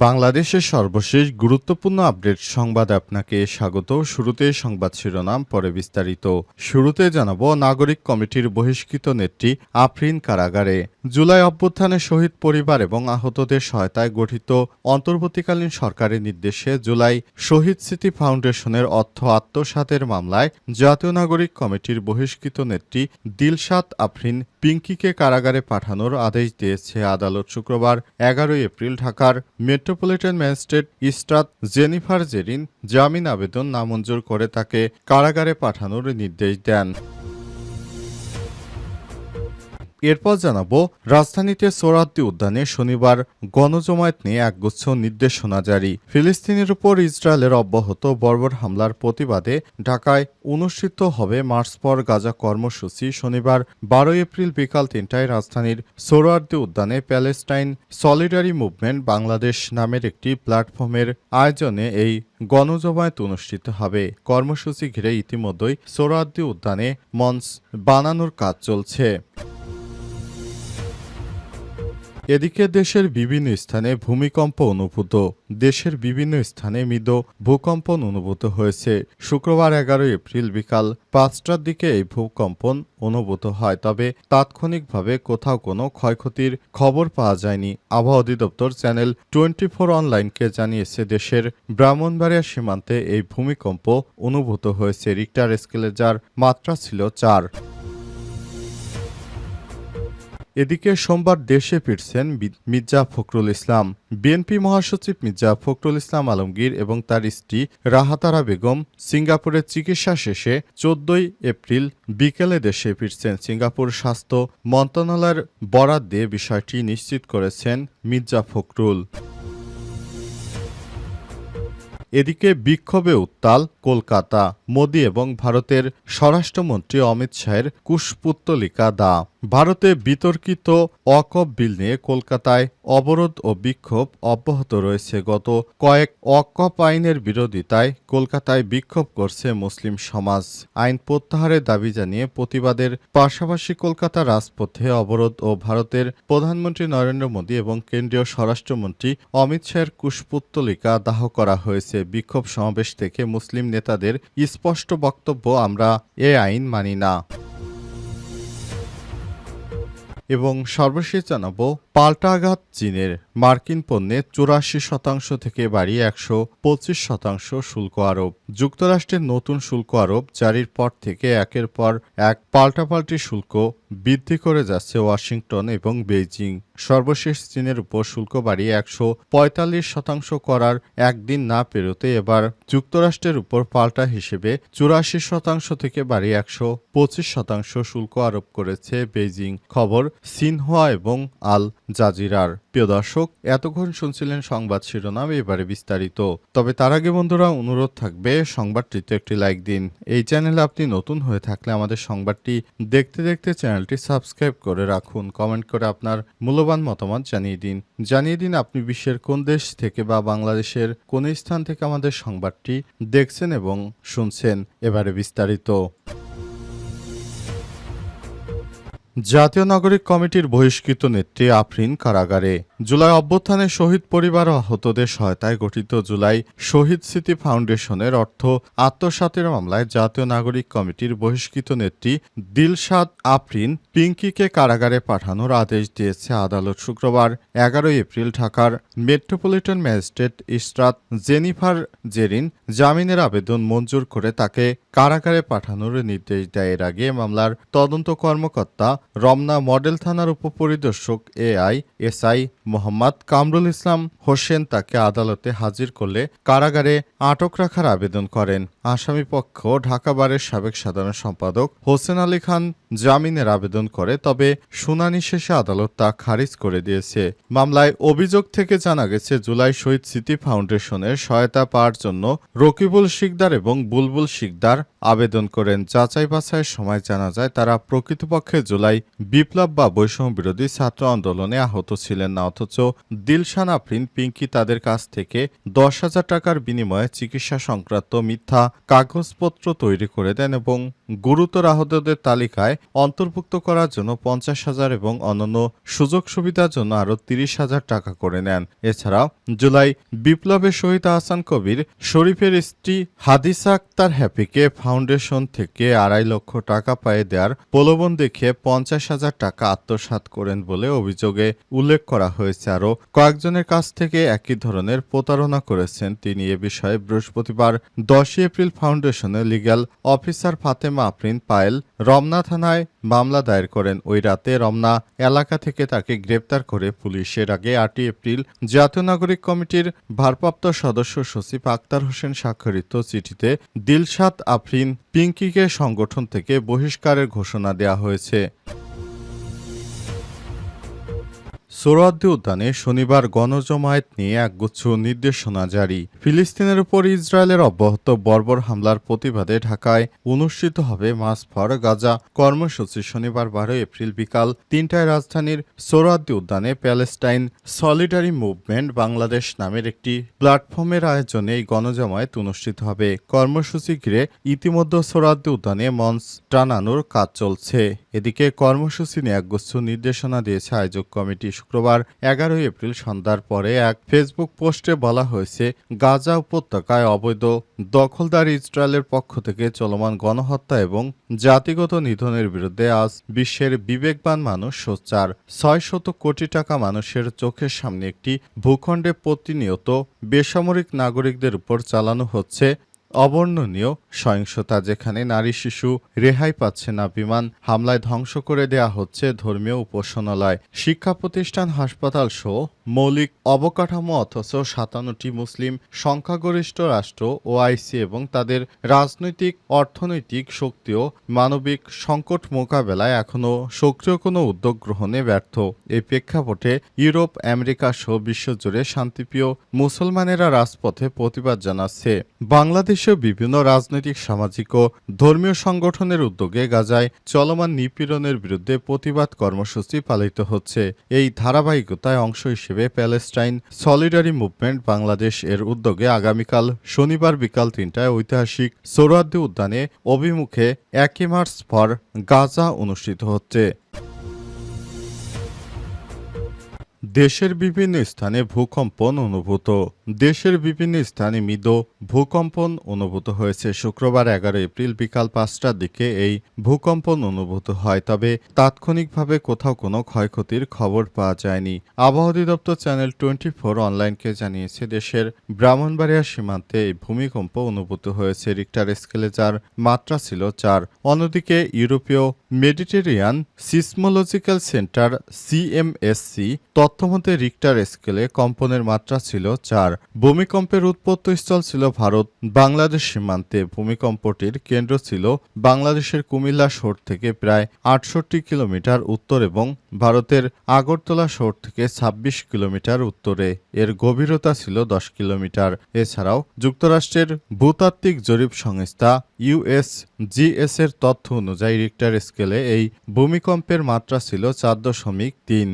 বাংলাদেশের সর্বশেষ গুরুত্বপূর্ণ আপডেট সংবাদ আপনাকে স্বাগত। শুরুতে সংবাদ শিরোনাম, পরে বিস্তারিত। শুরুতে জানাব, নাগরিক কমিটির বহিষ্কৃত নেত্রী আফরিন কারাগারে। জুলাই অভ্যুত্থানে শহীদ পরিবার এবং আহতদের সহায়তায় গঠিত অন্তর্বর্তীকালীন সরকারের নির্দেশে জুলাই শহীদ স্মৃতি ফাউন্ডেশনের অর্থ আত্মসাতের মামলায় জাতীয় নাগরিক কমিটির বহিষ্কৃত নেত্রী দিলশাদ আফরিন পিঙ্কিকে কারাগারে পাঠানোর আদেশ দিয়েছে আদালত শুক্রবার এগারোই এপ্রিল ঢাকার metropolitan magistrate Ishrat Jennifer Zerin জামিন আবেদন নামঞ্জুর করে তাকে কারাগারে পাঠানোর নির্দেশ দেন। এরপর জানাব, রাজধানীতে সোরাদ্দি উদ্যানে শনিবার গণজমায়েত নিয়ে একগুচ্ছ নির্দেশনা জারি। ফিলিস্তিনের উপর ইসরায়েলের অব্যাহত বর্বর হামলার প্রতিবাদে ঢাকায় অনুষ্ঠিত হবে মার্চ পর গাজা কর্মসূচি। শনিবার বারোই এপ্রিল বিকাল তিনটায় রাজধানীর সোরাদ্দি উদ্যানে প্যালেস্টাইন সলিডারি মুভমেন্ট বাংলাদেশ নামের একটি প্ল্যাটফর্মের আয়োজনে এই গণজমায়েত অনুষ্ঠিত হবে। কর্মসূচি ঘিরে ইতিমধ্যেই সোরাদ্দি উদ্যানে মঞ্চ বানানোর কাজ চলছে। এদিকে দেশের বিভিন্ন স্থানে ভূমিকম্প অনুভূত। দেশের বিভিন্ন স্থানে মৃদ ভূকম্পন অনুভূত হয়েছে। শুক্রবার এগারোই এপ্রিল বিকাল পাঁচটার দিকে এই ভূকম্পন অনুভূত হয়, তবে তাৎক্ষণিকভাবে কোথাও কোনো ক্ষয়ক্ষতির খবর পাওয়া যায়নি। আবহাওয়া অধিদপ্তর চ্যানেল টোয়েন্টি ফোর অনলাইনকে জানিয়েছে, দেশের ব্রাহ্মণবাড়িয়া সীমান্তে এই ভূমিকম্প অনুভূত হয়েছে। রিক্টার স্কেলে যার মাত্রা ছিল চার। এদিকে সোমবার দেশে ফিরছেন মির্জা ফখরুল ইসলাম। বিএনপি মহাসচিব মির্জা ফখরুল ইসলাম আলমগীর এবং তার স্ত্রী রাহাতারা বেগম সিঙ্গাপুরে চিকিৎসা শেষে চোদ্দই এপ্রিল বিকেলে দেশে ফিরছেন। সিঙ্গাপুর স্বাস্থ্য মন্ত্রণালয়ের বরাদ দিয়ে বিষয়টি নিশ্চিত করেছেন মির্জা ফখরুল। এদিকে বিক্ষোভে উত্তাল কলকাতা। মোদি এবং ভারতের স্বরাষ্ট্রমন্ত্রী অমিত শাহের কুশপুত্তলিকা দা। ভারতে বিতর্কিত অকপ বিল নিয়ে কলকাতায় অবরোধ ও বিক্ষোভ অব্যাহত রয়েছে। গত কয়েক অকপ আইনের বিরোধিতায় কলকাতায় বিক্ষোভ করছে মুসলিম সমাজ। আইন প্রত্যাহারের দাবি জানিয়ে প্রতিবাদের পাশাপাশি কলকাতা রাজপথে অবরোধ ও ভারতের প্রধানমন্ত্রী নরেন্দ্র মোদী এবং কেন্দ্রীয় স্বরাষ্ট্রমন্ত্রী অমিত শাহের কুশপুত্তলিকা দাহ করা হয়েছে। বিক্ষোভ সমাবেশ থেকে মুসলিম নেতাদের স্পষ্ট বক্তব্য, আমরা এ আইন মানি না। এবং সর্বশেষ জানাব, পাল্টা আঘাত চীনের মার্কিন পণ্যে চুরাশি শতাংশ থেকে বাড়িয়ে একশো পঁচিশ শতাংশ শুল্ক আরোপ। যুক্তরাষ্ট্রের নতুন শুল্ক আরোপ জারির পর থেকে একের পর এক পাল্টাপাল্টি শুল্ক বৃদ্ধি করে যাচ্ছে ওয়াশিংটন এবং বেইজিং। সর্বশেষ চীনের উপর শুল্ক বাড়িয়ে একশো পঁয়তাল্লিশ শতাংশ করার একদিন না পেরোতে এবার যুক্তরাষ্ট্রের উপর পাল্টা হিসেবে চুরাশি শতাংশ থেকে বাড়িয়ে একশো পঁচিশ শতাংশ শুল্ক আরোপ করেছে বেইজিং, খবর সিনহুয়া এবং আল জাজিরার। প্রিয় দর্শক, এতক্ষণ শুনছিলেন সংবাদ শিরোনাম, এবারে বিস্তারিত। তবে তার আগে বন্ধুরা, অনুরোধ থাকবে সংবাদটিতে একটি লাইক দিন। এই চ্যানেলে আপনি নতুন হয়ে থাকলে আমাদের সংবাদটি দেখতে দেখতে চ্যানেলটি সাবস্ক্রাইব করে রাখুন। কমেন্ট করে আপনার মূল্যবান মতামত জানিয়ে দিন। জানিয়ে দিন আপনি বিশ্বের কোন দেশ থেকে বা বাংলাদেশের কোন স্থান থেকে আমাদের সংবাদটি দেখছেন এবং শুনছেন। এবারে বিস্তারিত। জাতীয় নাগরিক কমিটির বহিষ্কৃত নেত্রী আফরিন কারাগারে। জুলাই অভ্যুত্থানে শহীদ পরিবার ও আহতদের সহায়তায় গঠিত জুলাই শহীদ স্মৃতি ফাউন্ডেশনের অর্থ আত্মসাতের মামলায় জাতীয় নাগরিক কমিটির বহিষ্কৃত নেত্রী দিলশাদ আফরিন পিঙ্কিকে কারাগারে পাঠানোর আদেশ দিয়েছে আদালত শুক্রবার, এগারোই এপ্রিল ঢাকার metropolitan magistrate Israt Jennifer Zerin জামিনের আবেদন মঞ্জুর করে তাকে কারাগারে পাঠানোর নির্দেশ দেয়। এর আগে মামলার তদন্ত কর্মকর্তা রমনা মডেল থানার উপপরিদর্শক এআই এসআই মোহাম্মদ কামরুল ইসলাম হোসেন তাকে আদালতে হাজির করলে কারাগারে আটক রাখার আবেদন করেন। আসামি পক্ষ ঢাকা বারের সাবেক সাধারণ সম্পাদক হোসেন আলী খান জামিনের আবেদন করে, তবে শুনানি শেষে আদালত তা খারিজ করে দিয়েছে। মামলায় অভিযোগ থেকে জানা গেছে, জুলাই শহীদ স্মৃতি ফাউন্ডেশনের সহায়তা পাওয়ার জন্য রকিবুল শিকদার এবং বুলবুল শিকদার আবেদন করেন। যাচাই বাছাইয়ের সময় জানা যায়, তারা প্রকৃতপক্ষে জুলাই বিপ্লব বা বৈষম্য বিরোধী ছাত্র আন্দোলনে আহত ছিলেন না অথচ দিলশান আফরিন, পিঙ্কি তাদের কাছ থেকে দশ হাজার টাকার বিনিময়ে চিকিৎসা সংক্রান্ত মিথ্যা কাগজপত্র তৈরি করে দেন এবং গুরুতর আহতদের তালিকায় অন্তর্ভুক্ত করার জন্য পঞ্চাশ হাজার এবং অন্যান্য সুযোগ সুবিধার জন্য আরও তিরিশ হাজার টাকা করে নেন। এছাড়াও জুলাই বিপ্লবের শহীদ আহসান কবির শরীফের স্ত্রী হাদিসা আক্তার হ্যাপিকে ফাউন্ডেশন থেকে আড়াই লক্ষ টাকা পায়ে দেওয়ার প্রলোভন দেখে পঞ্চাশ হাজার টাকা আত্মসাৎ করেন বলে অভিযোগে উল্লেখ করা হয়েছে। আরও কয়েকজনের কাছ থেকে একই ধরনের প্রতারণা করেছেন তিনি এ বিষয়ে বৃহস্পতিবার দশই এপ্রিল ফাউন্ডেশনের লিগ্যাল অফিসার ফাতেমা আফরিন পায়েল রমনা থানায় মামলা দায়ের করেন। ওই রাতে রমনা এলাকা থেকে তাকে গ্রেপ্তার করে পুলিশের আগে আটই এপ্রিল জাতীয় নাগরিক কমিটির ভারপ্রাপ্ত সদস্য সচিব আক্তার হোসেন স্বাক্ষরিত চিঠিতে দিলশাদ আফরিন পিঙ্কিকে সংগঠন থেকে বহিষ্কারের ঘোষণা দেওয়া হয়েছে। সোহরাওয়ার্দী উদ্যানে শনিবার গণজমায়েত নিয়ে একগুচ্ছ নির্দেশনা জারি। ফিলিস্তিনের উপর ইসরায়েলের অব্যাহত বর্বর হামলার প্রতিবাদে ঢাকায় অনুষ্ঠিত হবে মাস ফর গাজা। কর্মসূচি শনিবার বারো এপ্রিল বিকাল তিনটায় রাজধানীর সোহরাওয়ার্দী উদ্যানে প্যালেস্টাইন সলিডারি মুভমেন্ট বাংলাদেশ নামের একটি প্ল্যাটফর্মের আয়োজনে এই গণজমায়েত অনুষ্ঠিত হবে। কর্মসূচি ঘিরে ইতিমধ্যে সোহরাওয়ার্দী উদ্যানে মঞ্চ টানানোর কাজ চলছে। এদিকে কর্মসূচি নিয়ে একগুচ্ছ নির্দেশনা দিয়েছে আয়োজক কমিটি শুক্রবার এগারোই এপ্রিল সন্ধ্যার পরে এক ফেসবুক পোস্টে বলা হয়েছে, গাজা উপত্যকায় অবৈধ দখলদার ইসরায়েলের পক্ষ থেকে চলমান গণহত্যা এবং জাতিগত নিধনের বিরুদ্ধে আজ বিশ্বের বিবেকবান মানুষ সোচ্চার। ছয় শত কোটি টাকা মানুষের চোখের সামনে একটি ভূখণ্ডে প্রতিনিয়ত বেসামরিক নাগরিকদের উপর চালানো হচ্ছে অবর্ণনীয় সহিংসতা যেখানে নারী শিশু রেহাই পাচ্ছে না বিমান হামলায় ধ্বংস করে দেয়া হচ্ছে ধর্মীয় উপাসনালয়, শিক্ষা প্রতিষ্ঠান, হাসপাতাল সহ মৌলিক অবকাঠামো অথচ সাতান্নটি মুসলিম সংখ্যাগরিষ্ঠ রাষ্ট্র, ওআইসি এবং তাদের রাজনৈতিক, অর্থনৈতিক শক্তি ও মানবিক সংকট মোকাবেলায় এখনও সক্রিয় কোনো উদ্যোগ গ্রহণে ব্যর্থ। এই প্রেক্ষাপটে ইউরোপ, আমেরিকা সহ বিশ্বজুড়ে শান্তিপ্রিয় মুসলমানেরা রাজপথে প্রতিবাদ জানাচ্ছে। বাংলাদেশেও বিভিন্ন রাজনৈতিক, সামাজিক ও ধর্মীয় সংগঠনের উদ্যোগে গাজায় চলমান নিপীড়নের বিরুদ্ধে প্রতিবাদ কর্মসূচি পালিত হচ্ছে। এই ধারাবাহিকতায় অংশ হিসেবে প্যালেস্টাইন সলিডারি মুভমেন্ট বাংলাদেশ এর উদ্যোগে আগামীকাল শনিবার বিকাল তিনটায় ঐতিহাসিক সৌরাদ্দি উদ্যানে অভিমুখে একই মার্চ ফর গাজা অনুষ্ঠিত হচ্ছে। দেশের বিভিন্ন স্থানে ভূকম্পন অনুভূত। দেশের বিভিন্ন স্থানে মৃদ ভূকম্পন অনুভূত হয়েছে। শুক্রবার এগারো এপ্রিল বিকাল পাঁচটার দিকে এই ভূকম্পন অনুভূত হয়, তবে তাৎক্ষণিকভাবে কোথাও কোনো ক্ষয়ক্ষতির খবর পাওয়া যায়নি। আবহাওয়া অধিদপ্তর চ্যানেল টোয়েন্টি ফোর অনলাইনকে জানিয়েছে, দেশের ব্রাহ্মণবাড়িয়া সীমান্তে এই ভূমিকম্প অনুভূত হয়েছে। রিক্টার স্কেলে যার মাত্রা ছিল চার। অন্যদিকে ইউরোপীয় মেডিটেরিয়ান সিসমোলজিক্যাল সেন্টার সিএমএসসি তথ্যমতে রিক্টার স্কেলে কম্পনের মাত্রা ছিল চার। ভূমিকম্পের উৎপত্তিস্থল ছিল ভারত। বাংলাদেশ সীমান্তে ভূমিকম্পটির কেন্দ্র ছিল বাংলাদেশের কুমিল্লা শহর থেকে প্রায় আটষট্টি কিলোমিটার উত্তর এবং ভারতের আগরতলা শহর থেকে ২৬ কিলোমিটার উত্তরে। এর গভীরতা ছিল দশ কিলোমিটার। এছাড়াও যুক্তরাষ্ট্রের ভূতাত্ত্বিক জরিপ সংস্থা ইউএস জিএস এর তথ্য অনুযায়ী রিক্টার স্কেলে এই ভূমিকম্পের মাত্রা ছিল চার দশমিক তিন।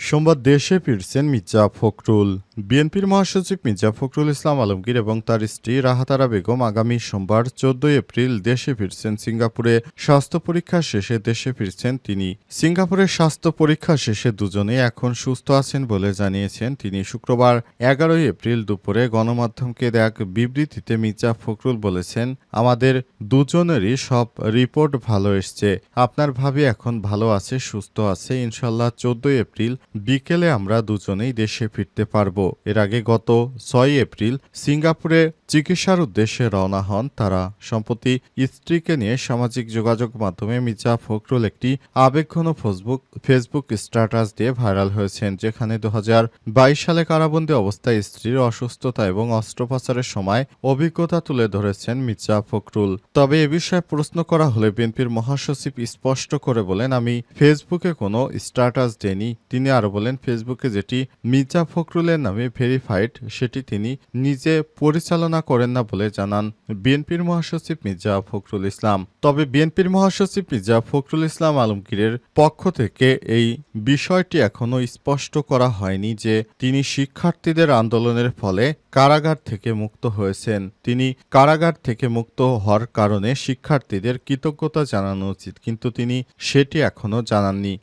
সোমবার দেশে ফিরছেন মির্জা ফখরুল। বিএনপির মহাসচিব মির্জা ফখরুল ইসলাম আলমগীর এবং তার স্ত্রী রাহাতারা বেগম আগামী সোমবার চোদ্দই এপ্রিল দেশে ফিরছেন সিঙ্গাপুরে। স্বাস্থ্য পরীক্ষা শেষে দেশে ফিরছেন তিনি। সিঙ্গাপুরের স্বাস্থ্য পরীক্ষা শেষে দুজনে এখন সুস্থ আছেন বলে জানিয়েছেন তিনি। শুক্রবার এগারোই এপ্রিল দুপুরে গণমাধ্যমকে এক বিবৃতিতে মির্জা ফখরুল বলেছেন, আমাদের দুজনেরই সব রিপোর্ট ভালো এসছে। আপনার ভাবি এখন ভালো আছে, সুস্থ আছে। ইনশাল্লাহ চোদ্দই এপ্রিল বিকেলে আমরা দুজনেই দেশে ফিরতে পারব। এর আগে গত ছয় এপ্রিল সিঙ্গাপুরে চিকিৎসার উদ্দেশ্যে রওনা হন তারা। সম্প্রতি স্ত্রীকে নিয়ে সামাজিক যোগাযোগ মাধ্যমে মির্জা ফখরুল একটি আবেগঘন ফেসবুক ফেসবুক স্ট্যাটাস দিয়ে ভাইরাল হয়েছেন, যেখানে দু সালে কারাবন্দী অবস্থায় স্ত্রীর অসুস্থতা এবং অস্ত্রোপচারের সময় অভিজ্ঞতা তুলে ধরেছেন মির্জা ফখরুল। তবে এ বিষয়ে প্রশ্ন করা হলে বিএনপির মহাসচিব স্পষ্ট করে বলেন, আমি ফেসবুকে কোনো স্ট্যাটাস দেইনি। তিনি আরও বলেন, ফেসবুকে যেটি মির্জা ফখরুলের নামে মাধ্যমে ভেরিফাইড, সেটি তিনি নিজে পরিচালনা করেন না বলে জানান বিএনপির মহাসচিব মির্জা ফখরুল ইসলাম। তবে বিএনপির মহাসচিব মির্জা ফখরুল ইসলাম আলমগীরের পক্ষ থেকে এই বিষয়টি এখনও স্পষ্ট করা হয়নি যে তিনি শিক্ষার্থীদের আন্দোলনের ফলে কারাগার থেকে মুক্ত হয়েছেন। তিনি কারাগার থেকে মুক্ত হওয়ার কারণে শিক্ষার্থীদের কৃতজ্ঞতা জানানো উচিত, কিন্তু তিনি সেটি এখনও জানাননি।